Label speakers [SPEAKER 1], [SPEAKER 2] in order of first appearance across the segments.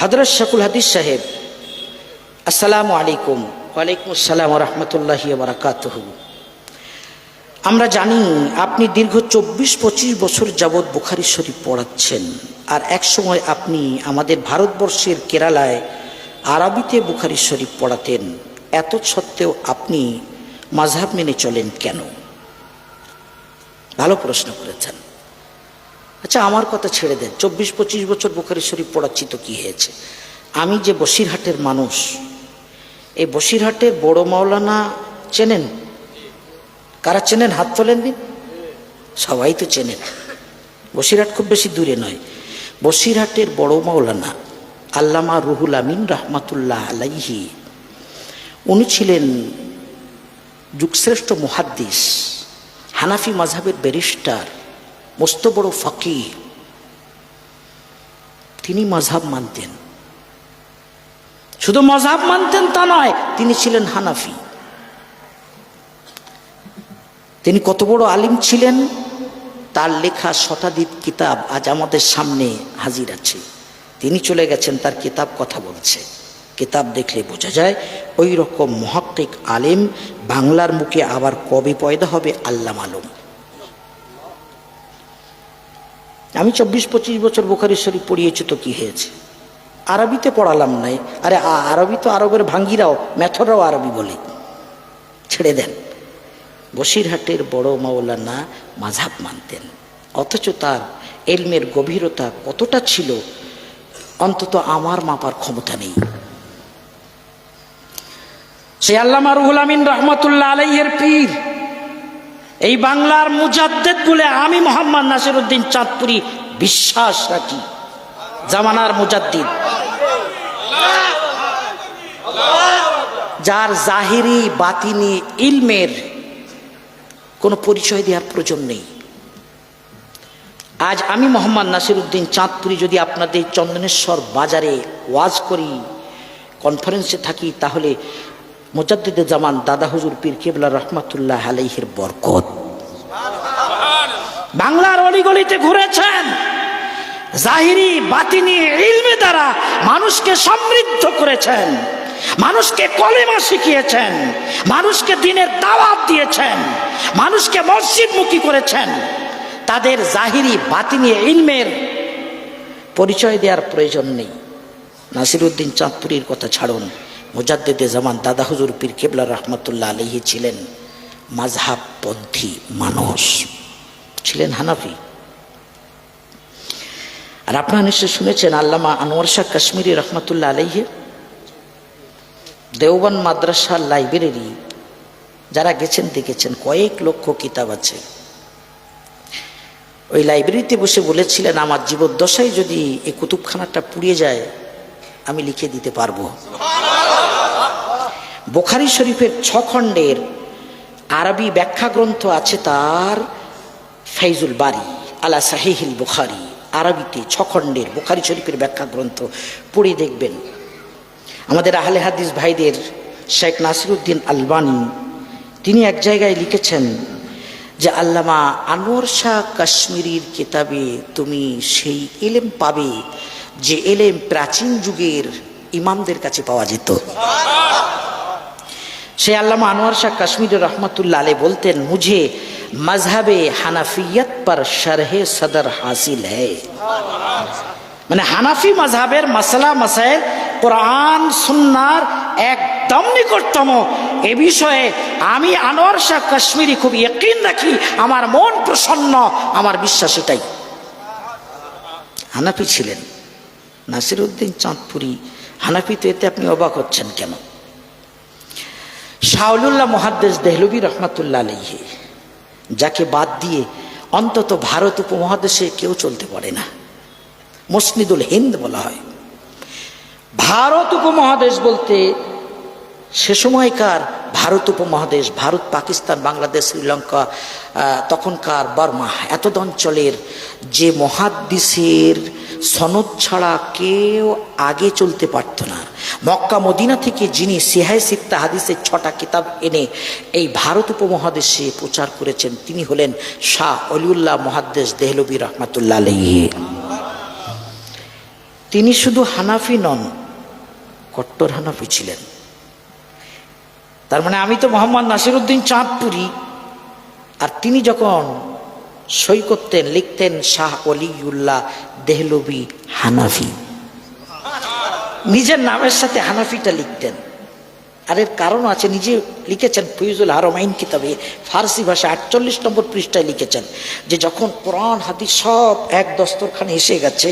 [SPEAKER 1] হজরত শাকুল হাদিস সাহেব, আসসালামু আলাইকুম। ওয়ালাইকুম আসসালাম রহমতুল্লাহ বারাকাতহ। আমরা জানি আপনি দীর্ঘ চব্বিশ পঁচিশ বছর যাবৎ বুখারি শরীফ পড়াচ্ছেন, আর এক সময় আপনি আমাদের ভারতবর্ষের কেরালায় আরবিতে বুখারি শরীফ পড়াতেন, এত সত্ত্বেও আপনি মাঝহাব মেনে চলেন কেন? ভালো প্রশ্ন করেছেন। আচ্ছা আমার কথা ছেড়ে দেন। চব্বিশ, পঁচিশ বছর বুখারি শরীফ পড়াচ্ছি তো কী হয়েছে? আমি যে বসিরহাটের মানুষ, এই বসিরহাটের বড় মাওলানা চেনেন? কারা চেনেন? হাত তোলেন দিন সবাই তো চেনেন। বসিরহাট খুব বেশি দূরে নয়। বসিরহাটের বড় মাওলানা আল্লামা রুহুল আমিন রহমাতুল্লাহ আলাইহি, উনি ছিলেন যুগশ্রেষ্ঠ মুহাদ্দিস, হানাফি মাঝহাবের ব্যারিস্টার। মস্ত বড় ফকি তিনি মাঝহাব মানতেন। শুধু মজাব মানতেন তা নয়, তিনি ছিলেন হানাফি। তিনি কত বড় আলিম ছিলেন, তার লেখা শতাধিক কিতাব আজ আমাদের সামনে হাজির আছে। তিনি চলে গেছেন, তার কিতাব কথা বলছে। কিতাব দেখলে বোঝা যায়, ওই রকম মহাক্কিক আলেম বাংলার মুখে আবার কবে পয়দা হবে আল্লাহ আলম। আমি চব্বিশ, পঁচিশ বছর বোখারি শরীফ পড়িয়েছি, তো কি হয়েছে? আরবিতে পড়ালাম নাই। আরে আরবি তো আরবের ভাঙ্গিরাও, মেথররাও আরবি বলে। ছেড়ে দেন। বসিরহাটের বড় মাওলানা মাঝাব মানতেন। অথচ তার এলমের গভীরতা কতটা ছিল, অন্তত আমার মাপার ক্ষমতা নেই। সে আল্লামা রুহুল আমিন রহমতুল্লাহ আলাইয়ের পীর এই বাংলার মুজাদ্দেদ বলে আমি মোহাম্মদ নাসির উদ্দিন চাঁদপুরি বিশ্বাস রাখি। জামানার মুজাদ্দিদ। যার জাহিরি, বাতিনি, ইলমের কোনো পরিচয় দেওয়ার প্রয়োজন নেই। আজ আমি মোহাম্মদ নাসির উদ্দিন চাঁদপুরি যদি আপনাদের চন্দনেশ্বর বাজারে ওয়াজ করি, কনফারেন্সে থাকি, তাহলে মোজাদ্দিদে জামান দাদা হুজুর পীর কেবলা রহমাতুল্লাহ আলাইহের বরকত। বাংলার অলিগলিতে ঘুরেছেন। জাহিরি, বাতিনি, ইলমে দ্বারা মানুষকে সমৃদ্ধ করেছেন। মানুষকে কলেমা শিখিয়েছেন। মানুষকে দিনের দাওয়াত দিয়েছেন। মানুষকে মসজিদমুখী করেছেন। তাদের জাহিরি, বাতিনি, ইলমের পরিচয় দেওয়ার প্রয়োজন নেই। নাসিরুদ্দিন চাঁদপুরীর কথা ছাড়ুন। মুজাদ্দেদে জামান দাদা হুজুর পীর কেবলা রহমতুল্লাহ আলহি ছিলেন মাঝহাবপন্থী মানুষ। ছিলেন হানাফি। আর আপনারা নিশ্চয় শুনেছেন আল্লামা আনোয়ার শাহ কাশ্মীরি রহমতুল্লাহ আলাইহে দেওবান মাদ্রাসা লাইব্রেরি, যারা গেছেন দেখেছেন, কয়েক লক্ষ কিতাব আছে। ওই লাইব্রেরিতে বসে বলেছিলেন, আমার জীবদ্দশায় যদি এই কুতুবখানাটা পুড়িয়ে যায়, আমি লিখে দিতে পারব। বোখারি শরীফের ছ খণ্ডের আরবি ব্যাখ্যা গ্রন্থ আছে তার ফাইজুল বারি আলা সাহিহিল বুখারি। আরবিতে ছ খণ্ডের বুখারি শরীফের ব্যাখ্যা গ্রন্থ পড়ে দেখবেন। আমাদের আহলে হাদিস ভাইদের শেখ নাসিরুদ্দিন আলবানি, তিনি এক জায়গায় লিখেছেন যে, আল্লামা আনোয়ার শাহ কাশ্মীরির কিতাবে তুমি সেই এলেম পাবে যে এলেম প্রাচীন যুগের ইমামদের কাছে পাওয়া যেত। সে আল্লামা আনোয়ার শাহ কাশ্মীর রহমতুল্লা আলে বলতেন, মুঝে মজহবে হানাফিয়ত পর শরহে সদর হাসিল হ্যায় মানে হানাফি মজহাবের মশলা মশাইল কোরআন, সুন্নার একদম নিকটতম। এ বিষয়ে আমি আনোয়ার শাহ কাশ্মীরি খুব একদিন রাখি, আমার মন প্রসন্ন, আমার বিশ্বাস এটাই। হানাফি ছিলেন। নাসির উদ্দিন চাঁদপুরি, হানাফি তো এতে আপনি অবাক হচ্ছেন কেন? শাহুল্লাহ মহাদ্দেশ দেহলবী রহমাতুল্লাহ আলহি যাকে বাদ দিয়ে অন্তত ভারত উপমহাদেশে কেউ চলতে পারে না। মসনিদুল হিন্দ বলা হয়। ভারত উপমহাদেশ বলতে সে সময়কার ভারত উপমহাদেশ, ভারত, পাকিস্তান, বাংলাদেশ, শ্রীলঙ্কা তখনকার বর্মা এতদ অঞ্চলের যে মহাদ্দিসের সনদ ছাড়া কেউ আগে চলতে পারত না। মক্কা, মদিনা থেকে যিনি সিহাই সিক্তা হাদিসের ছটা কিতাব এনে এই ভারত উপমহাদেশে প্রচার করেছেন, তিনি হলেন শাহ অলিউল্লাহ মহাদ্দেশ দেহলবী রহমাতুল্লাহ আলহী তিনি শুধু হানাফি নন, কট্টর হানাফি ছিলেন। তার মানে আমি তো মোহাম্মদ নাসিরুদ্দিন চাঁদপুরি। আর তিনি যখন সই করতেন, লিখতেন শাহ অলিউল্লাহ দেহলবি হানাফি। নিজের নামের সাথে হানাফিটা লিখতেন। আর এর কারণ আছে, নিজে লিখেছেন ফিউজুল হারমাইন কিতাবে, ফার্সি ভাষা আটচল্লিশ নম্বর পৃষ্ঠায় লিখেছেন যে যখন কোরআন, হাদিস সব এক দস্তরখানে এসে গেছে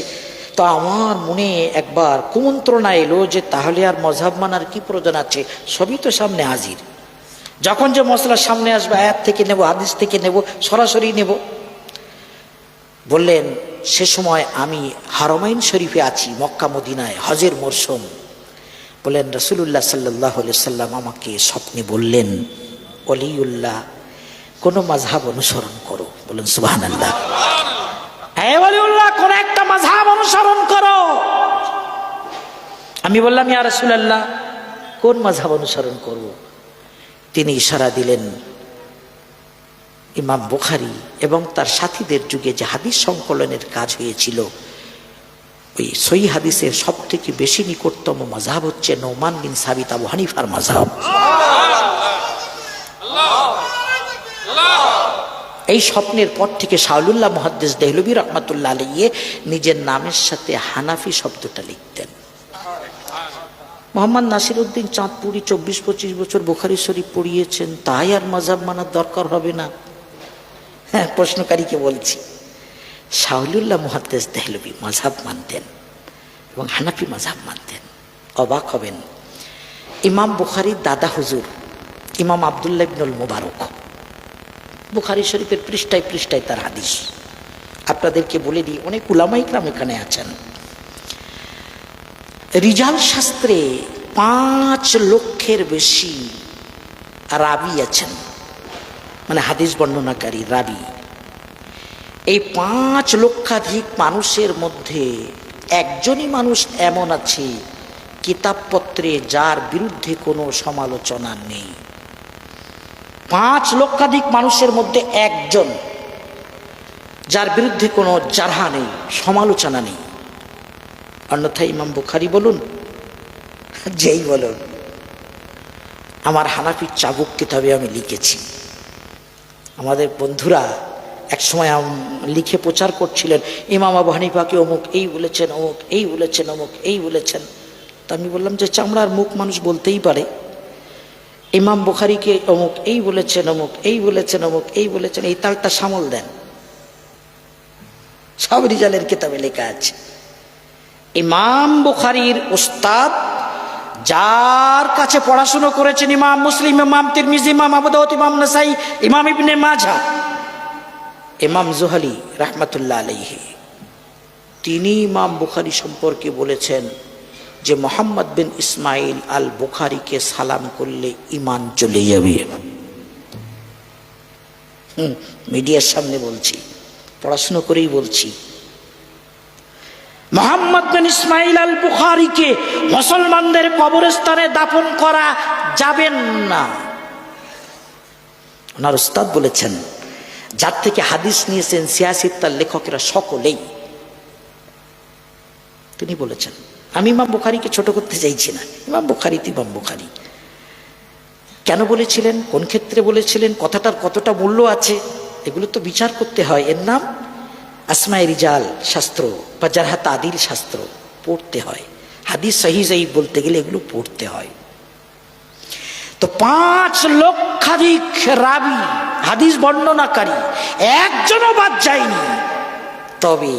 [SPEAKER 1] তো আমার মনে একবার কুমন্ত্রণা এলো যে তাহলে আর মজাব মানার কি প্রয়োজন আছে? সবই তো সামনে হাজির। যখন যে মশলা সামনে আসবে, আয়াত থেকে নেব, হাদিস থেকে নেব, সরাসরি নেব। বললেন, সে সময় আমি হারমাইন শরীফে আছি, মক্কা মদিনায়, হজের মরশুম বললেন রসুল্লাহ সাল্লাহ সাল্লাম আমাকে স্বপ্নে বললেন অলিউল্লাহ কোনো মাঝহাব অনুসরণ করো। বললেন সুবাহ আল্লাহ কোন একটা মাঝহাব অনুসরণ করো। আমি বললাম, ইয়া রসুলাল্লাহ, কোন মাঝহাব অনুসরণ করব? তিনি ইশারা দিলেন, ইমাম বুখারি এবং তার সাথীদের যুগে যে হাদিস সংকলনের কাজ হয়েছিল, ওই সই হাদিসের সব থেকে বেশি নিকটতম মজাব হচ্ছে নৌমান বিন সাবিত আবু হানিফার মজাব এই স্বপ্নের পর থেকে শাহুল্লাহ মহাদ্দেশ দেহলবি রহমাতুল্লাহ আলিয়ে নিজের নামের সাথে হানাফি শব্দটা লিখতেন। মোহাম্মদ নাসির উদ্দিন চাঁদপুরি চব্বিশ পঁচিশ বছর বোখারি শরীফ পড়িয়েছেন, তাই আর মজাব মানার দরকার হবে না। হ্যাঁ প্রশ্নকারীকে বলছি? শাহুলুল্লাহ মুহাদ্দেস দেহলবি মাঝাব মানতেন এবং হানাফি মাঝাব মানতেন। অবাক হবেন। ইমাম বুখারির দাদা হুজুর, ইমাম আবদুল্লাহ ইবনুল মুবারক। বুখারি শরীফের পৃষ্ঠায় পৃষ্ঠায় তার হাদিস। আপনাদেরকে বলে দিই, অনেক উলামাইকরাম এখানে আছেন। রিজাল শাস্ত্রে পাঁচ লক্ষের বেশি রাবি আছেন। মানে হাদিস বর্ণনাকারী রাবি। এই পাঁচ লক্ষাধিক মানুষের মধ্যে একজনই মানুষ এমন আছে, কিতাবপত্রে যার বিরুদ্ধে কোনো সমালোচনা নেই। পাঁচ লক্ষাধিক মানুষের মধ্যে একজন, যার বিরুদ্ধে কোনো জারহা নেই, সমালোচনা নেই। অন্যথায় ইমাম বুখারি বলুন, যেই বলুন, আমার হানাফির চাবুক কিতাবে আমি লিখেছি। আমাদের বন্ধুরা এক সময় লিখে প্রচার করছিলেন, ইমাম আবু হানিফাকে অমুক এই বলেছেন, অমুক এই বলেছেন, অমুক এই বলেছেন। তা আমি বললাম যে চামড়ার মুখ মানুষ বলতেই পারে। ইমাম বুখারিকে অমুক, এই বলেছেন অমুক, এই বলেছেন অমুক, এই বলেছেন, এই তালটা সামল দেন। সব রিজালের কিতাবে লেখা আছে। ইমাম বুখারির উস্তাদ যার কাছে পড়াশুনো করেছেন ইমাম মুসলিম, ইমাম তিরমিজি, ইমাম আবুদাউদ ইমাম নাসাই, ইমাম ইবনে মাঝা ইমাম জুহালি রাহমাতুল্লাহ আলাইহি। তিনি ইমাম বুখারি সম্পর্কে বলেছেন যে মোহাম্মদ বিন ইসমাইল আল বুখারিকে সালাম করলে ইমান চলে যাবে। হুম, মিডিয়ার সামনে বলছি, পড়াশুনো করেই বলছি। মোহাম্মদ বিন ইসমাইল আল বুখারিকে মুসলমানদের কবরস্থানে দাফন করা যাবেন না। ওনার উস্তাদ বলেছেন, যার থেকে হাদিস নিয়েছেন সিয়াসিদ তার লেখকেরা সকলেই। তিনি বলেছেন আমি ইমাম বুখারিকে ছোট করতে চাইছি না। ইমাম বুখারি তো ইমাম বুখারি। কেন বলেছিলেন? কোন ক্ষেত্রে বলেছিলেন? কথাটার কতটা মূল্য আছে? এগুলো তো বিচার করতে হয়। এর নাম আসমাই রিজাল শাস্ত্র বা যারা তাদিল শাস্ত্র পড়তে হয়। হাদিস সহি সহি বলতে গেলে এগুলো পড়তে হয়। তো পাঁচ লক্ষাধিক রাবি হাদিস বর্ণনাকারী, একজনও বাদ যায়নি। তবে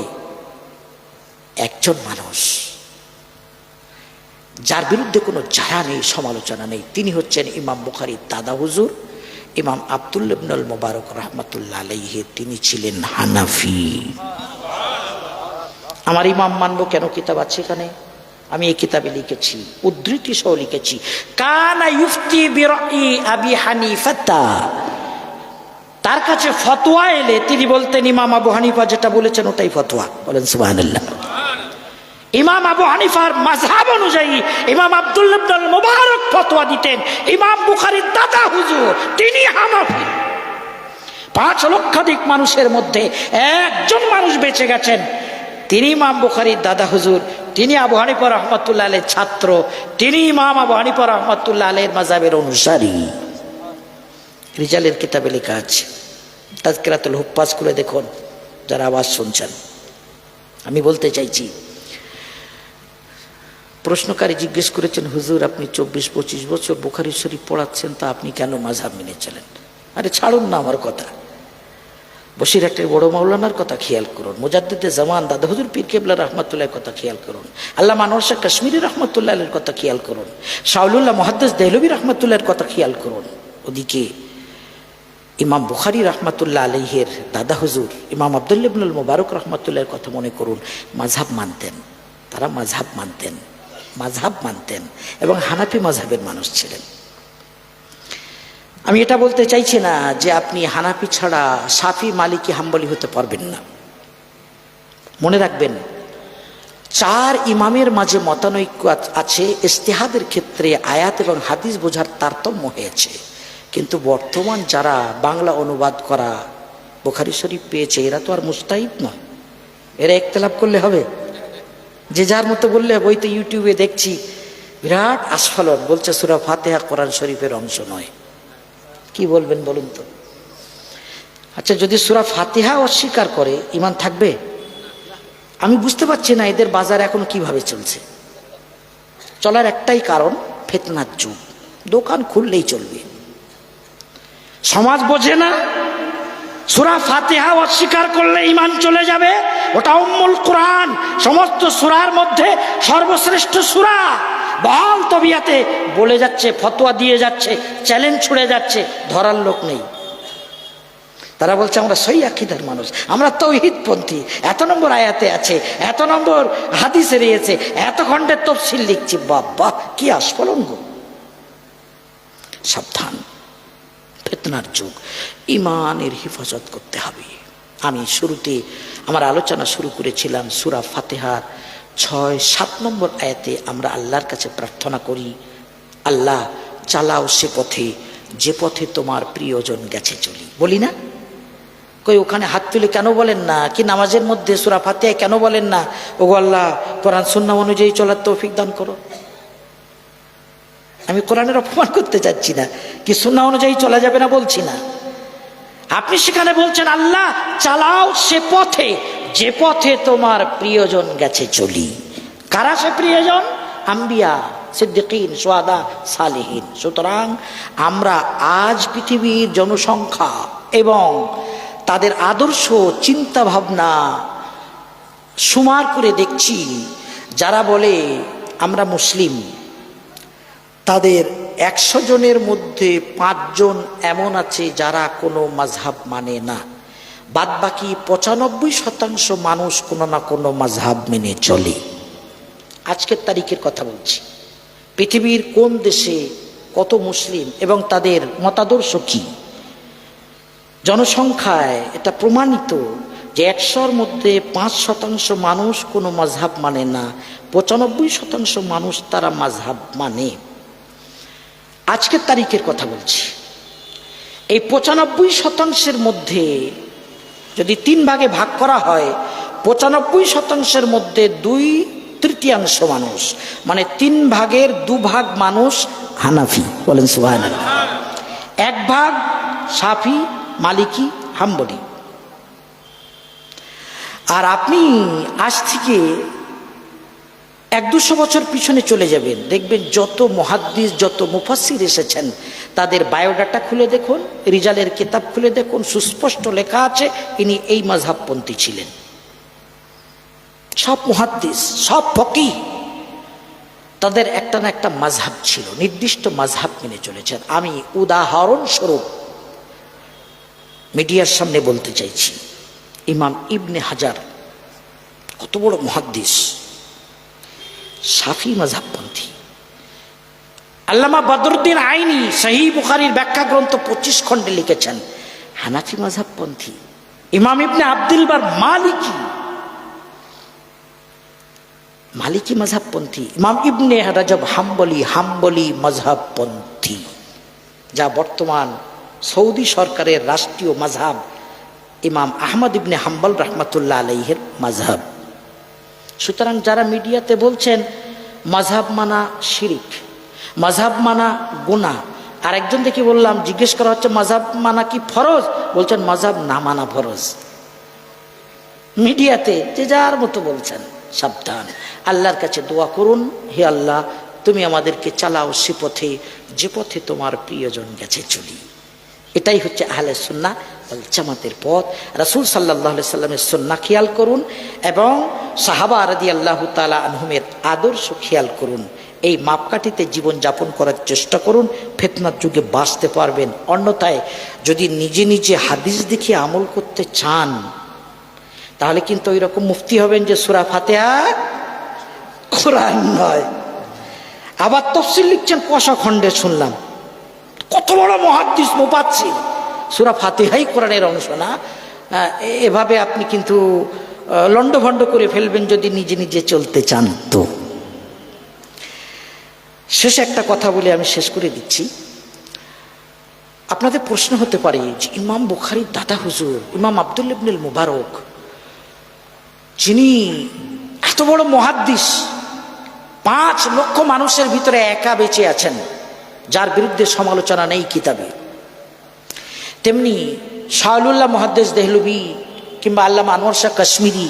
[SPEAKER 1] একজন মানুষ যার বিরুদ্ধে কোনো জায়া নেই, সমালোচনা নেই। তিনি হচ্ছেন ইমাম বুখারির দাদা হুজুর, ইমাম আবদুল্লাবনুল মোবারক রহমতুল্লাহ আলাইহে। তিনি ছিলেন হানাফি। আমার ইমাম মানব কেন কিতাব আছে এখানে? আমি এই কিতাবে লিখেছি, উদ্ধৃতি সহ লিখেছি। কানা ইউফতি বিরাই আবি হানিফাতা। তার কাছে ফতোয়া এলে তিনি বলতেন, ইমাম আবু হানিফা যেটা বলেছেন ওটাই ফতোয়া। বলেন সুবহানাল্লাহ। ইমাম আবু হানিফার মাঝহাব অনুযায়ী ইমাম আব্দুল্লাহ মুবারক ফতোয়া দিতেন, ইমাম বুখারির দাদা হুজুর, তিনি হানাফি। পাঁচ লক্ষাধিক মানুষের মধ্যে একজন মানুষ বেঁচে গেছেন। তিনি ইমাম বুখারির দাদা হুজুর, তিনি আবু হানিফা রহমতুল্লাহ আলের ছাত্র, তিনি ইমাম আবু হানিফা রহমতুল্লাহ আলের মাজাবের অনুসারী। রিজালের কিতাবে লেখা আছে, তাজকিরাতুল হুপ্পাস করে দেখুন, যারা আওয়াজ শুনছেন। আমি বলতে চাইছি প্রশ্নকারী জিজ্ঞেস করেছেন, হুজুর, আপনি চব্বিশ, পঁচিশ বছর বুখারি শরীফ পড়াচ্ছেন, তা আপনি কেন মাঝাব মেনে চলেন? আরে ছাড়ুন না আমার কথা। বসিরহাটের বড় মাওলানার কথা খেয়াল করুন মুজাদ্দিদে জামান দাদা হুজুর পীর কেবলা রহমতুল্লাহ কথা খেয়াল করুন আল্লাহ শাহ কাশ্মীরি রহমতুল্লাহের কথা খেয়াল করুন শাহুল্লাহ মহাদ্দেস দেহলবী রহমতুল্লাহের কথা খেয়াল করুন। ওদিকে ইমাম বুখারি রহমতুল্লাহ আলহের দাদা হুজুর ইমাম আবদুল্লাবনুল মুবারক রহমতুল্লাহের কথা মনে করুন, মাঝহাব মানতেন, তারা মাঝহাব মানতেন। মাঝহাব মানতেন এবং হানাফি মাঝহাবের মানুষ ছিলেন। আমি এটা বলতে চাইছি না যে আপনি হানাফি ছাড়া সাফি মালিকি হাম্বলি হতে পারবেন না। মনে রাখবেন, চার ইমামের মাঝে মতানৈক্য আছে ইস্তেহাদের ক্ষেত্রে আয়াত এবং হাদিস বোঝার তারতম্য হয়েছে। কিন্তু বর্তমান যারা বাংলা অনুবাদ করা বোখারি শরীফ পেয়েছে, এরা তো আর মুস্তাহিদ নয়। এরা একতলাপ করলে হবে। যে যার মতো বললে ওই তো ইউটিউবে দেখছি। বিরাট আস্ফালন, বলছে সুরা ফাতেহা কোরআন শরীফের অংশ নয়। কি বলবেন বলুন তো? আচ্ছা যদি সুরা ফাতিহা অস্বীকার করে ইমান থাকবে? আমি বুঝতে পারছি না এদের বাজার এখন কীভাবে চলছে। চলার একটাই কারণ, ফেতনার যুগ। দোকান খুললেই চলবে। সমাজ বোঝে না, সুরা ফাতিহা অস্বীকার করলে ইমান চলে যাবে। ওটা উম্মুল কোরআন। সমস্ত সুরার মধ্যে সর্বশ্রেষ্ঠ সুরা। বল তবিয়াতে বলে যাচ্ছে, ফতোয়া দিয়ে যাচ্ছে চ্যালেঞ্জ ছুড়ে যাচ্ছে, ধরার লোক নেই। তারা বলছে, আমরা সই আখিদার মানুষ, আমরা তৌহিদপন্থী। এত নম্বর আয়াতে আছে, এত নম্বর হাদিসে রয়েছে, এত খণ্ডের তফসিল লিখছি। বাবা, কি আস্ফলন গো সাবধান, ফেতনার যুগ। ইমানের হেফাজত করতে হবে। আমি শুরুতে আমার আলোচনা শুরু করেছিলাম সুরা ফাতেহার ছয়, সাত নম্বর আয়াতে আমরা আল্লাহর কাছে প্রার্থনা করি, আল্লাহ চালাও সে পথে, যে পথে তোমার প্রিয়জন গেছে চলি। বলি না? কই ওখানে হাত তুলে কেন বলেন না? কি নামাজের মধ্যে সুরা ফাতেহায় কেন বলেন না? ও আল্লাহ, কোরআন সুন্না অনুযায়ী চলার তৌফিক দান করো। আমি কোরআনের অপমান করতে চাচ্ছি না। কি সুন্না অনুযায়ী চলা যাবে না বলছি না। আপনি সেখানে বলছেন, আল্লাহ, চালাও সে পথে। যে পথে তোমার প্রিয়জন গেছে, চলি। কারা সে প্রিয়জন? আম্বিয়া, সিদ্দিকিন, সোয়াদা, সালেহীন। সুতরাং আমরা আজ পৃথিবীর জনসংখ্যা এবং তাদের আদর্শ চিন্তা ভাবনা সুমার করে দেখছি। যারা বলে, আমরা মুসলিম, তাদের একশো জনের মধ্যে পাঁচজন এমন আছে যারা কোনো মাঝহাব মানে না। বাদ বাকি পঁচানব্বই শতাংশ মানুষ কোনো না কোনো মাঝহাব মেনে চলে। আজকের তারিখের কথা বলছি। পৃথিবীর কোন দেশে কত মুসলিম এবং তাদের মতাদর্শ কি? জনসংখ্যায় এটা প্রমাণিত যে একশোর মধ্যে পাঁচ শতাংশ মানুষ কোনো মাঝহাব মানে না, পঁচানব্বই শতাংশ মানুষ তারা মাঝহাব মানে। আজকের তারিখের কথা বলছি। এই পঁচানব্বই শতাংশের মধ্যে যদি তিন ভাগে ভাগ করা হয়, পঁচানব্বই শতাংশের মধ্যে দুই তৃতীয়াংশ মানুষ মানে তিন ভাগের দুভাগ মানুষ হানাফি, বলেন সুবাহ এক ভাগ সাফি, মালিকি, হাম্বলি। আর আপনি আজ থেকে এক দুশো বছর পিছনে চলে যাবেন। দেখবেন যত মহাদ্দিস, যত মুফাসির এসেছেন, তাদের বায়োডাটা খুলে দেখুন, রিজালের কিতাব খুলে দেখুন, সুস্পষ্ট লেখা আছে, ইনি এই মাঝহাবপন্থী ছিলেন। সব মহাদ্দিস, সব ফকি তাদের একটা না একটা মাঝহাব ছিল, নির্দিষ্ট মাঝহাব মেনে চলেছেন। আমি উদাহরণস্বরূপ মিডিয়ার সামনে বলতে চাইছি, ইমাম ইবনে হাজার, কত বড় মহাদ্দিস। সাফি মাঝাবপন্থী। আল্লামা বদরুদ্দিন আইনি সহি বুখারির ব্যাখ্যা গ্রন্থ পঁচিশ খণ্ডে লিখেছেন, হানাফি মাঝাবপন্থী। ইমাম ইবনে আব্দুল বার মালিকি। মালিকি মাঝাবপন্থী। ইমাম ইবনে রাজব হাম্বলি হাম্বলি মজহাবপন্থী যা বর্তমান সৌদি সরকারের রাষ্ট্রীয় মাঝহাব, ইমাম আহমদ ইবনে হাম্বল রহমতুল্লাহ আলহের মাঝহাব। সুতরাং যারা মিডিয়াতে বলছেন মাঝহাব মানা শিরিক মাঝহাব মানা গুণা আর একজন দেখি বললাম, জিজ্ঞেস করা হচ্ছে মাঝহাব মানা কি ফরজ? বলছেন মাঝহাব না মানা ফরজ। মিডিয়াতে যে যার মতো বলছেন, সাবধান। আল্লাহর কাছে দোয়া করুন, হে আল্লাহ, তুমি আমাদেরকে চালাও সে পথে, যে পথে তোমার প্রিয়জন গেছে চলি। এটাই হচ্ছে আহলে সুন্না জামাতের পথ। রাসূল আলাইহি সাল্লামের সুন্নাহ খেয়াল করুন এবং সাহাবা রাদিয়াল্লাহু তাআলা আনহুমের আদর্শ খেয়াল করুন। এই মাপকাঠিতে জীবনযাপন করার চেষ্টা করুন, ফেতনার যুগে বাঁচতে পারবেন। অন্যথায় যদি নিজে নিজে হাদিস দেখে আমল করতে চান, তাহলে কিন্তু ওই রকম মুফতি হবেন যে সুরা ফাতেহা কোরআন নয়। আবার তফসিল লিখছেন কষা খণ্ডে শুনলাম। কত বড় মহাদ্দিস মোপাচ্ছি সুরা ফাতেহাই কোরআনের অংশ না। এভাবে আপনি কিন্তু লণ্ডভণ্ড করে ফেলবেন যদি নিজে নিজে চলতে চান তো। শেষে একটা কথা বলে আমি শেষ করে দিচ্ছি। আপনাদের প্রশ্ন হতে পারে, যে ইমাম বুখারির দাদা হুজুর, ইমাম আব্দুল ইবনুল মুবারক, যিনি এত বড় মহাদ্দিস, পাঁচ লক্ষ মানুষের ভিতরে একা বেঁচে আছেন, যার বিরুদ্ধে সমালোচনা নেই কিতাবে। তেমনি শাহলুল্লাহ মহাদ্দেশ দেহলবি কিংবা আল্লাহ আনোয়ার শাহ কাশ্মীরি,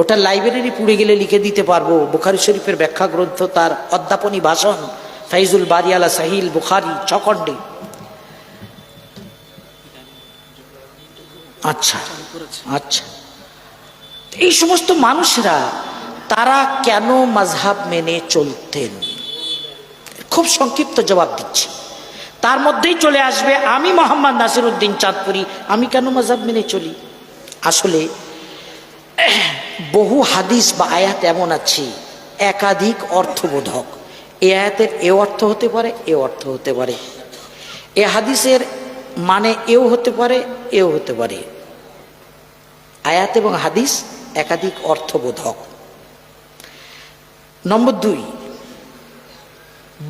[SPEAKER 1] ওটা লাইব্রেরি পুড়ে গেলে লিখে দিতে পারব। বুখারি শরীফের ব্যাখ্যা গ্রন্থ তার অধ্যাপনী ভাষণ ফাইজুল বারিয়ালা সাহিল বুখারি ছকণ্ডে আচ্ছা আচ্ছা। এই সমস্ত মানুষরা, তারা কেন মাঝহাব মেনে চলতেন? খুব সংক্ষিপ্ত জবাব দিচ্ছি। তার মধ্যেই চলে আসবে, আমি মোহাম্মদ নাসির উদ্দিন চাঁদপুরি, আমি কেন মাঝহাব মেনে চলি? আসলে, বহু হাদিস বা আয়াত এমন আছে, একাধিক অর্থবোধক। এ আয়াতের এ অর্থ হতে পারে, এ অর্থ হতে পারে। এ হাদিসের মানে এও হতে পারে, এও হতে পারে। আয়াত এবং হাদিস একাধিক অর্থবোধক। নম্বর দুই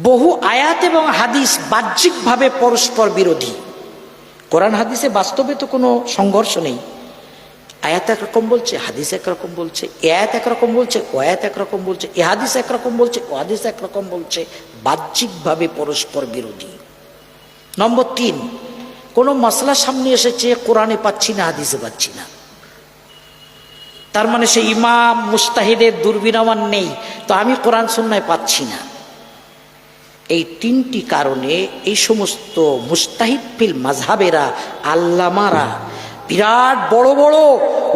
[SPEAKER 1] বহু আয়াত এবং হাদিস বাহ্যিকভাবে পরস্পর বিরোধী। কোরআন হাদিসে বাস্তবে তো কোনো সংঘর্ষ নেই। আয়াত একরকম বলছে, হাদিস একরকম বলছে, এ আয়াত একরকম বলছে, ও আয়াত একরকম বলছে, এ হাদিস একরকম বলছে, ও হাদিস একরকম বলছে, বাহ্যিকভাবে পরস্পর বিরোধী। নম্বর তিন, কোনো মশলা সামনে এসেছে, কোরআনে পাচ্ছি না, হাদিসে পাচ্ছি না। তার মানে সে ইমাম, মুস্তাহিদের দুর্বিনামান নেই। তো আমি কোরআন সন্ন্যায় পাচ্ছি না। এই তিনটি কারণে এই সমস্ত মুস্তাহিদ ফিল মাঝহাবেরা আল্লামারা, বিরাট বড় বড়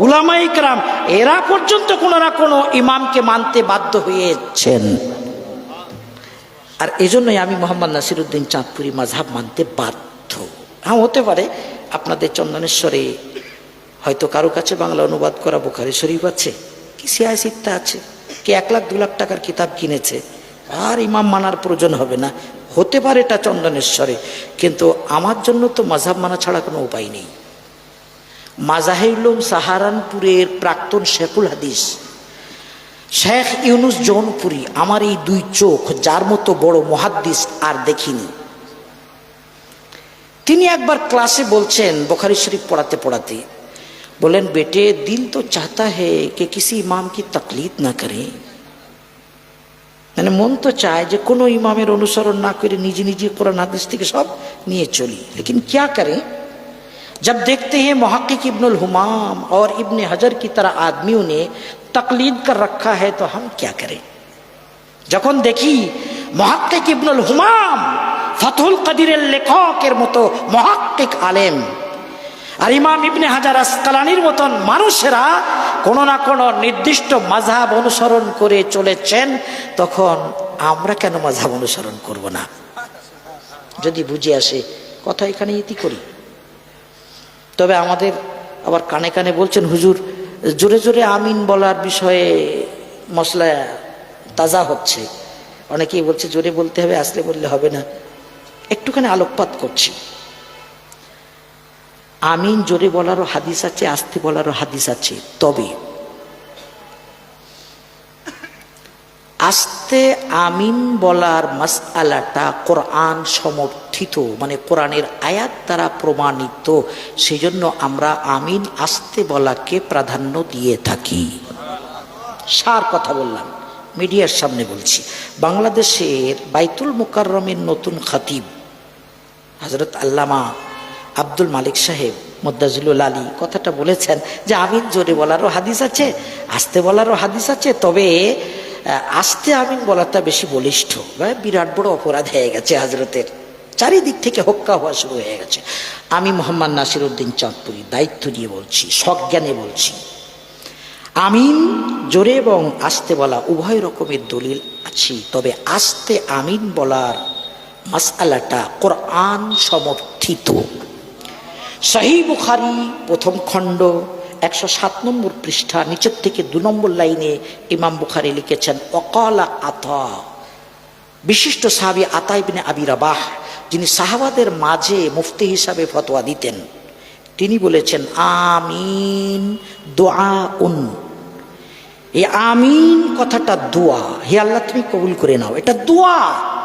[SPEAKER 1] উলামাইকরাম এরা পর্যন্ত কোনো না কোনো ইমামকে মানতে বাধ্য হয়েছেন। আর এজন্যই আমি মোহাম্মদ নাসিরুদ্দিন চাঁদপুরি মাঝহাব মানতে বাধ্য। হ্যাঁ হতে পারে আপনাদের চন্দনেশ্বরে হয়তো কারও কাছে বাংলা অনুবাদ করা বোখারি শরীফ আছে, কি সিয়াসিত্তা আছে, কি এক লাখ, দু লাখ টাকার কিতাব কিনেছে। আর ইমাম মানার প্রয়োজন হবে না। হতে পারে এটা চন্দনেশ্বরে, কিন্তু আমার জন্য তো মাঝাব মানা ছাড়া কোনো উপায় নেই। মাজাহিউলম সাহারানপুরের প্রাক্তন শেখুল হাদিস, শেখ ইউনুস জৌনপুরি, আমার এই দুই চোখ, যার মতো বড় মহাদ্দিস আর দেখিনি। তিনি একবার ক্লাসে বলছেন, বোখারি শরীফ পড়াতে পড়াতে, বলেন, বেটে, দিল তো চাহতা হে, কে কিসি ইমাম কি তকলিদ না করে? মানে মন তো চায় যে কোনো ইমামের অনুসরণ না করে নিজে নিজে কোরআন হাদিস থেকে সব নিয়ে চলি लेकिन क्या करें जब देखते हैं मुहक्किक इब्नुल हुमाम और इब्ने हजर की तरह आदमियों ने तकलीद कर रखा है तो हम क्या करें যখন দেখি মহাক্কিক ইবনুল হুমাম ফতুল কাদিরের লেখকের মতো মহাক্কিক আলেম আর ইমাম ইবনে হাজার আসকালানির মতন মানুষেরা কোনো না কোনো নির্দিষ্ট মাঝাব অনুসরণ করে চলেছেন, তখন আমরা কেন মাঝাব অনুসরণ করব না? যদি বুঝে আসে, কথা এখানে ইতি করি। তবে আমাদের আবার কানে কানে বলছেন, হুজুর, জোরে জোরে আমিন বলার বিষয়ে মশলা তাজা হচ্ছে। অনেকেই বলছে, জোরে বলতে হবে, আসলে বললে হবে না। একটুখানি আলোকপাত করছি। আমিন জোরে বলারও হাদিস আছে, আস্তে বলারও হাদিস আছে। তবে আস্তে আমিন বলার মাসআলাটা কোরআন সমর্থিত মানে কোরআনের আয়াত দ্বারা প্রমাণিত। সেজন্য আমরা আমিন আস্তে বলাকে প্রাধান্য দিয়ে থাকি। সার কথা বললাম, মিডিয়ার সামনে বলছি। বাংলাদেশের বাইতুল মুকাররমের নতুন খাতিব হজরত আল্লামা আব্দুল মালিক সাহেব মোদ্দাজুল আলী কথাটা বলেছেন যে আমিন জোরে বলারও হাদিস আছে, আস্তে বলারও হাদিস আছে, তবে আস্তে আমিন বলাটা বেশি বলিষ্ঠ। বা বিরাট বড় অপরাধ হয়ে গেছে হাজরতের। চারিদিক থেকে হক্কা হওয়া শুরু হয়ে গেছে। আমি মোহাম্মদ নাসির উদ্দিন চাঁদপুরি দায়িত্ব নিয়ে বলছি, সজ্ঞানে বলছি। আমিন জোরে এবং আস্তে বলা উভয় রকমের দলিল আছে, তবে আস্তে আমিন বলার মাসআলাটা কোরআন সমর্থিত। সহি বুখারি, প্রথম খণ্ড, একশো সাত নম্বর পৃষ্ঠা, নিচের থেকে দু নম্বর লাইনে ইমাম বুখারি লিখেছেন অকালা আতা। বিশিষ্ট সাহাবি আতাইবিনে আবি রাবাহ, যিনি সাহাবাদের মাঝে মুফতি হিসাবে ফতোয়া দিতেন, তিনি বলেছেন, আমিন দোয়া উন এই আমিন কথাটা দোয়া। হে আল্লাহ, তুমি কবুল করে নাও। এটা দোয়া।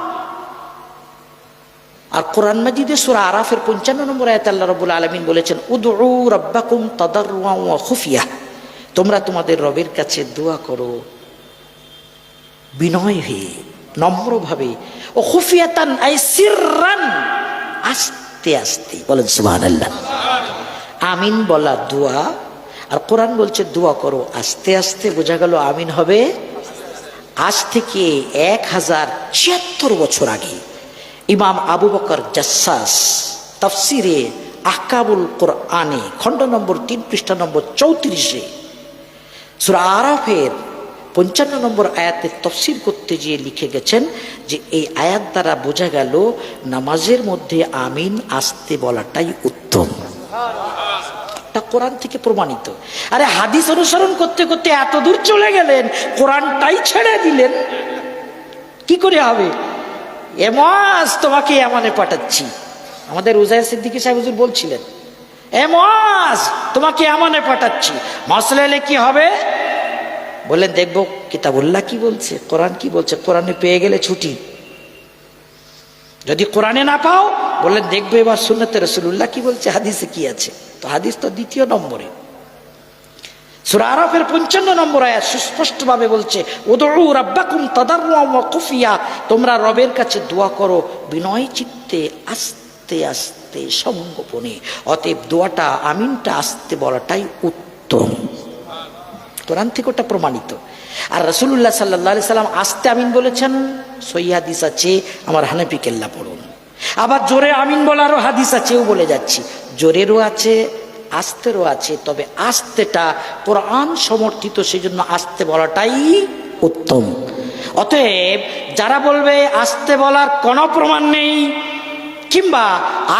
[SPEAKER 1] আর কোরআন মাজিদে সুরা আরাফের পঞ্চান্ন নম্বর আয়াত আল্লাহ রবুল আলমিন বলেছেন, উদউ রব্বাকুম তাদাররুয়া ওয়া খুফিয়া। তোমরা তোমাদের রবের কাছে দোয়া করো। বিনয় হয়ে, নম্রভাবে, ও খুফিয়াতান আই সিররান। আস্তে আস্তে বলেন, সুবহানাল্লাহ। আমিন বলা দোয়া, আর কোরআন বলছে, দোয়া করো। আস্তে আস্তে বোঝা গেল আমিন হবে আজ থেকে এক হাজার ছিয়াত্তর বছর আগে। ইমাম আবু বকর জাসাস, তফসিরে আহকাবুল কোরআনে, খণ্ড নম্বর তিন, পৃষ্ঠা নম্বর চৌত্রিশে, সুরা আরাফের পঞ্চান্ন নম্বর আয়াতের তফসির করতে গিয়ে লিখে গেছেন যে, এই আয়াত দ্বারা বোঝা গেল নামাজের মধ্যে আমিন আসতে বলাটাই উত্তম। তা কোরআন থেকে প্রমাণিত। আরে হাদিস অনুসরণ করতে করতে এত দূর চলে গেলেন, কোরআনটাই ছেড়ে দিলেন। কি করে হবে? এমাস তোমাকে এমনে পাঠাচ্ছি। আমাদের উজায় সিদ্দিকী সাহেব হুজুর বলছিলেন এমাস তোমাকে এমনে পাঠাচ্ছি। মশলা কি হবে? বললেন, দেখব কিতাবুল্লাহ কি বলছে, কোরআন কি বলছে, কোরআনে পেয়ে গেলে ছুটি। যদি কোরআনে না পাও, বললেন, দেখবে এবার সুন্নতে রসুল্লাহ কি বলছে, হাদিসে কি আছে। তো হাদিস তো দ্বিতীয় নম্বরে। সুরা আরফের পঞ্চান্ন নম্বর আয়াত সুস্পষ্টভাবে বলছে ওদউ রাব্বাকুম ওয়া তোমরা রবের কাছে দোয়া করো, বিনয় চিত্তে আস্তে আস্তে সঙ্গোপনে অতএব দোয়াটা, আমিনটা আস্তে বলাটাই উত্তম। কোরআন থেকে ওটা প্রমাণিত। আর রসুল্লাহ সাল্লাহ সাল্লাম আস্তে আমিন বলেছেন সই হাদিস আছে, আমার হানাফি কেল্লা পড়ুন। আবার জোরে আমিন বলারও হাদিস আছেও বলে যাচ্ছি। জোরেরও আছে আস্তেরও আছে, তবে আস্তেটা কোরআন সমর্থিত সেই জন্য আস্তে বলাটাই উত্তম। অতএব যারা বলবে আস্তে বলার কোনো প্রমাণ নেই, কিংবা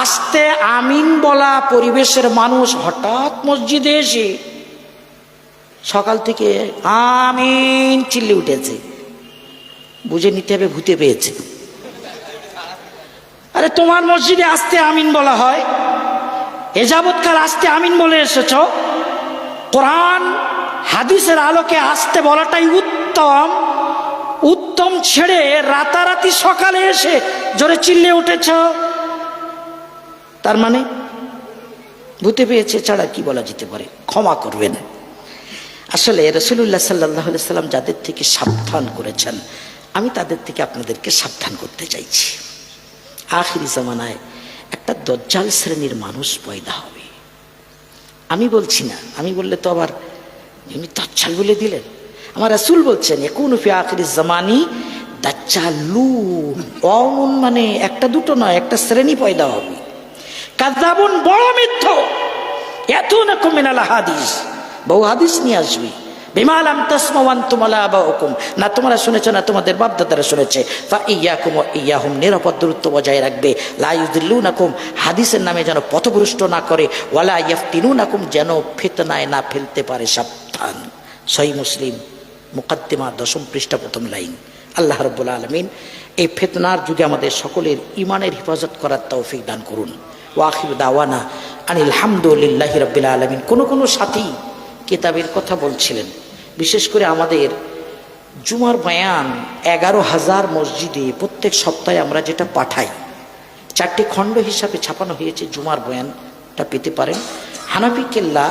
[SPEAKER 1] আস্তে আমিন বলা পরিবেশের মানুষ হঠাৎ মসজিদে এসে সকাল থেকে আমিন চিল্লে উঠেছে। বুঝে নিতে হবে ভূতে পেয়েছে। আরে তোমার মসজিদে আসতে আমিন বলা হয়? এ যাবৎকাল আসতে আমিন বলে এসেছ। কোরআন হাদিসের আলোকে আসতে বলাটাই উত্তম। উত্তম ছেড়ে রাতারাতি সকালে এসে জোরে চিল্লে উঠেছ। তার মানে ভূতে পেয়েছে ছাড়া কি বলা যেতে পারে? ক্ষমা করবে না আসলে রসুল্লাহ সাল্লাহ সাল্লাম যাদের থেকে সাবধান করেছেন, আমি তাদের থেকে আপনাদেরকে সাবধান করতে চাইছি। আখিরি জামানায় একটা দজ্জাল শ্রেণির মানুষ পয়দা হবে। আমি বলছি না, আমি বললে তো আবার এমনি দজ্জাল বলে দিলেন। আমার রাসুল বলছেন এখন আখিরি জামানি দাজ্জালু অমন মানে একটা দুটো নয়, একটা শ্রেণি পয়দা হবে। কাজাবুন বড় মিথ্য। এত না কমিনাল হাদিস। বহু হাদিস নিয়ে আসবি। বিমালাম তসমান তোমালা বা হুকুম না তোমরা শুনেছো, না তোমাদের বাপদাদারা শুনেছে। ফা ইয়াকুম ইয়াহুম, নিরাপদ দূরত্ব বজায় রাখবে। লাইউদ্দিল্লু নাকুম হাদিসের নামে যেন পথভ্রষ্ট না করে। ওয়ালা ইয়াফতিনু নাকুম যেন ফিতনায় না ফেলতে পারে সাবধান। সহি মুসলিম, মুকাদ্দিমা দশম পৃষ্ঠা, প্রথম লাইন। আল্লাহ রব্বুল আলমিন এই ফেতনার যুগে আমাদের সকলের ইমানের হেফাজত করার তৌফিক দান করুন। ওয়াখির দাওয়ানা আনিল হামদুলিল্লাহ রব্বিল আলমিন। কোনো কোনো সাথী কেতাবের কথা বলছিলেন। বিশেষ করে আমাদের জুমার বয়ান এগারো হাজার মসজিদে প্রত্যেক সপ্তাহে আমরা যেটা পাঠাই, চারটে খণ্ড হিসাবে ছাপানো হয়েছে জুমার বয়ানটা পেতে পারেন। হানাফি কেল্লা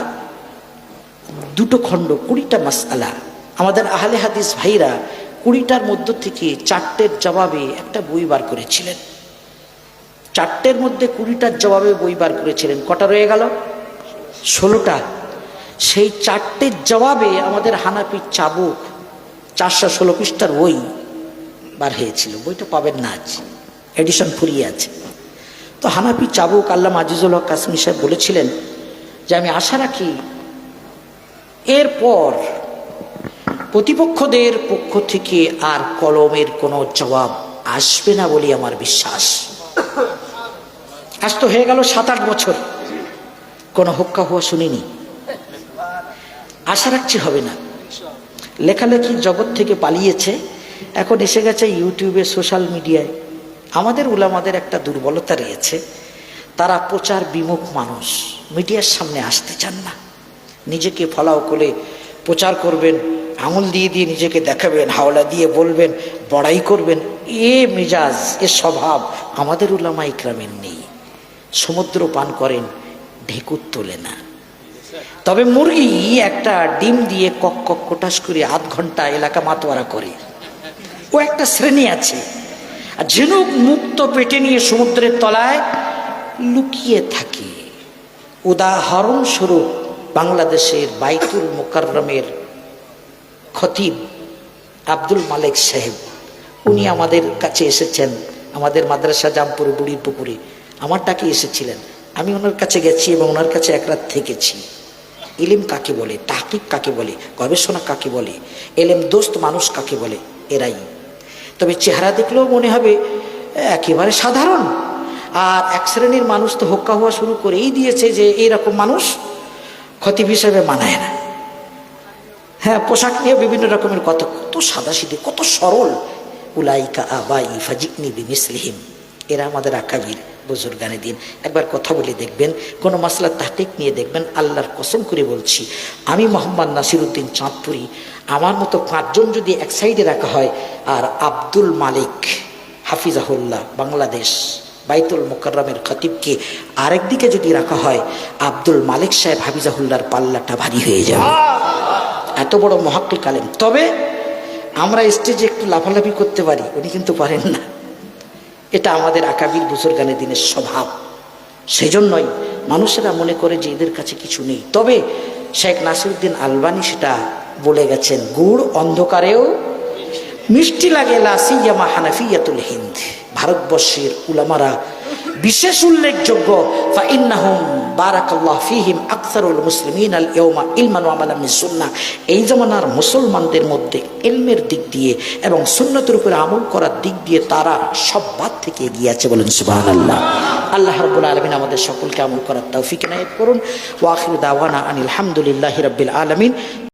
[SPEAKER 1] দুটো খণ্ড, কুড়িটা মাসালা আমাদের আহলে হাদিস ভাইরা কুড়িটার মধ্য থেকে চারটের জবাবে একটা বই বার করেছিলেন। চারটের মধ্যে কুড়িটার জবাবে বই বার করেছিলেন। কটা রয়ে গেল? ষোলোটা। সেই চারটের জবাবে আমাদের হানাপি চাবুক চারশো ষোলো পৃষ্ঠার বই বার হয়েছিল। বইটা পাবেন না আজ। এডিশন ফুরিয়ে আছে। তো হানাপি চাবুক আল্লাহ আজিজুল হক কাশ্মীর সাহেব বলেছিলেন যে, আমি আশা রাখি এরপর প্রতিপক্ষদের পক্ষ থেকে আর কলমের কোনো জবাব আসবে না বলে আমার বিশ্বাস। আজ তো হয়ে গেল সাত আট বছর। কোনো হোক্কা হওয়া শুনিনি। আশা রাখছি হবে না। লেখালেখির জগৎ থেকে পালিয়েছে, এখন এসে গেছে ইউটিউবে সোশ্যাল মিডিয়ায় আমাদের উলামাদের একটা দুর্বলতা রয়েছে, তারা প্রচার বিমুখ মানুষ, মিডিয়ার সামনে আসতে চান না। নিজেকে ফলাও করে প্রচার করবেন, আঙুল দিয়ে দিয়ে নিজেকে দেখাবেন, হাওলা দিয়ে বলবেন, বড়াই করবেন, এ মেজাজ, এ স্বভাব আমাদের উলামা ইকরামের নেই। সমুদ্র পান করেন, ঢেকুর তোলে না। তবে মুরগি একটা ডিম দিয়ে কক কক কোটাস করে আধ ঘণ্টা এলাকা মাতোয়ারা করে। ও একটা শ্রেণি আছে। আর ঝিনুক মুক্ত পেটে নিয়ে সমুদ্রের তলায় লুকিয়ে থাকে। উদাহরণস্বরূপ বাংলাদেশের বাইতুল মোকাররমের খতিব আব্দুল মালিক সাহেব। উনি আমাদের কাছে এসেছেন, আমাদের মাদ্রাসা জামপুরে বুড়ির পুকুরে। আমার ডাকে এসেছিলেন। আমি ওনার কাছে গেছি এবং ওনার কাছে এক রাত থেকেছি। ইলিম কাকে বলে, তাহকিক কাকে বলে, গবেষণা কাকে বলে, এলেম দোস্ত মানুষ কাকে বলে, এরাই। তবে চেহারা দেখলেও মনে হবে একেবারে সাধারণ। আর এক শ্রেণির মানুষ তো হোক্কা হওয়া শুরু করেই দিয়েছে যে এইরকম মানুষ ক্ষতি হিসেবে মানায় না। হ্যাঁ পোশাক নিয়ে বিভিন্ন রকমের কথা কত সাদাসিধে, কত সরল। উলাইকা আবাই ফাজিকনি বিমিসলিহিম। এরা আমাদের আকাবির। বুজুর্গানে দিন। একবার কথা বলে দেখবেন, কোনো মাসলা তাহকিক নিয়ে দেখবেন, আল্লাহর কসম করে বলছি, আমি মোহাম্মদ নাসিরুদ্দিন চাঁদপুরি, আমার মতো পাঁচজন যদি এক সাইডে রাখা হয়, আর আব্দুল মালিক হাফিজাহুল্লাহ, বাংলাদেশ, বাইতুল মোকাররমের খতিবকে আরেক দিকে যদি রাখা হয়, আব্দুল মালিক সাহেব হাফিজাহুল্লাহর পাল্লাটা ভারী হয়ে যাবে। এত বড় মহাক্কুল কালেম। তবে আমরা স্টেজে একটু লাফালাফি করতে পারি, উনি কিন্তু পারেন না। এটা আমাদের আকাবির বুজুর্গানের দিনের স্বভাব। সেই জন্যই মানুষেরা মনে করে যে এদের কাছে কিছু নেই। তবে শেখ নাসিরুদ্দিন আলবানি সেটা বলে গেছেন, গুড় অন্ধকারেও মিষ্টি লাগে লাসিয়ামা হানাফিয়াতুল হিন্দ। ভারতবর্ষের উলামারা বিশেষ উল্লেখযোগ্য, ফাইন্নাহুম বারাকাল্লাহ ফিহিম আকসারুল মুসলিমিন আল ইয়মা ইলমান ওয়া আমালাম সুন্নাহ এই জামানার মুসলমানদের মধ্যে ইলমের দিক দিয়ে এবং সুন্নতের উপরে আমল করার দিক দিয়ে তারা সব বাদ থেকে এগিয়ে আছে বলেন সুবহানাল্লাহ। আল্লাহ আল্লাহ রাব্বুল আলামিন আমাদের সকলকে আমল করার তৌফিক এনায়েত করুন। ওয়া আখিরু দাওয়ানা আনিল হামদুলিল্লাহি রাব্বিল আলামিন।